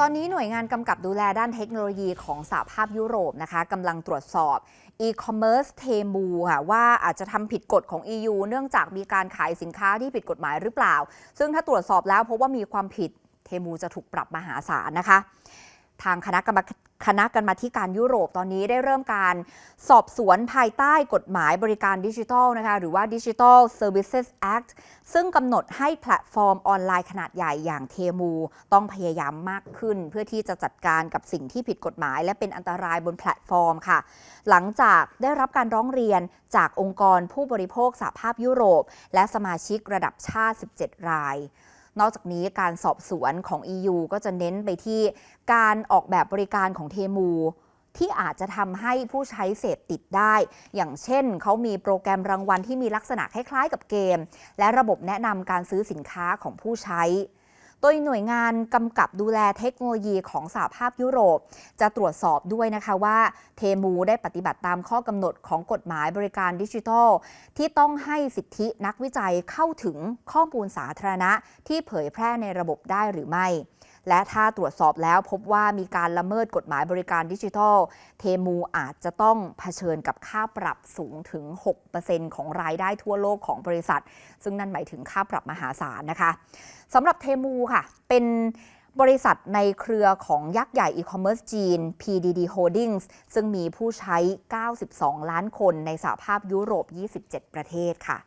ตอนนี้หน่วยงานกำกับดูแลด้านเทคโนโลยีของสหภาพยุโรปนะคะกำลังตรวจสอบ e-commerce เทมูค่ะว่าอาจจะทำผิดกฎของ EU เนื่องจากมีการขายสินค้าที่ผิดกฎหมายหรือเปล่า ซึ่งถ้าตรวจสอบแล้วพบว่ามีความผิดเทมูจะถูกปรับมหาศาลนะคะ ทางคณะกรรมคณะกรรมาธิการยุโรปตอนนี้ได้เริ่มการสอบสวนภายใต้กฎหมายบริการดิจิทัลนะคะหรือว่า Digital Services Act ซึ่งกำหนดให้แพลตฟอร์มออนไลน์ขนาดใหญ่อย่างเทมู ต้องพยายามมากขึ้น เพื่อที่จะจัดการกับสิ่งที่ผิดกฎหมาย และเป็นอันตรายบนแพลตฟอร์มค่ะ หลังจากได้รับการร้องเรียนจากองค์กรผู้บริโภคสหภาพยุโรป และสมาชิกระดับชาติ 17 ราย นอกจากนี้การสอบสวนของ EU ก็จะเน้นไปที่การออกแบบบริการของเทมู ที่อาจจะทำให้ผู้ใช้เสพติดได้ อย่างเช่น เขามีโปรแกรมรางวัลที่มีลักษณะคล้ายๆ กับเกม และระบบแนะนำการซื้อสินค้าของผู้ใช้ โดยหน่วยงานกำกับดูแลเทคโนโลยีของสหภาพยุโรป จะตรวจสอบด้วยนะคะว่าเทมูได้ปฏิบัติตามข้อกำหนดของกฎหมายบริการดิจิทัล ที่ต้องให้สิทธินักวิจัยเข้าถึงข้อมูลสาธารณะที่เผยแพร่ในระบบได้หรือไม่ และถ้าตรวจสอบแล้วพบว่ามีการละเมิดกฎหมายบริการดิจิทัล เทมูอาจจะต้องเผชิญกับค่าปรับสูงถึง 6%ของรายได้ทั่วโลกของบริษัท ซึ่งนั่นหมายถึงค่าปรับมหาศาลนะคะสำหรับเทมูค่ะ เป็นบริษัทในเครือของยักษ์ใหญ่อีคอมเมิร์ซจีน PDD Holdings ซึ่งมีผู้ใช้ 92 ล้านคนในสหภาพยุโรป 27 ประเทศค่ะ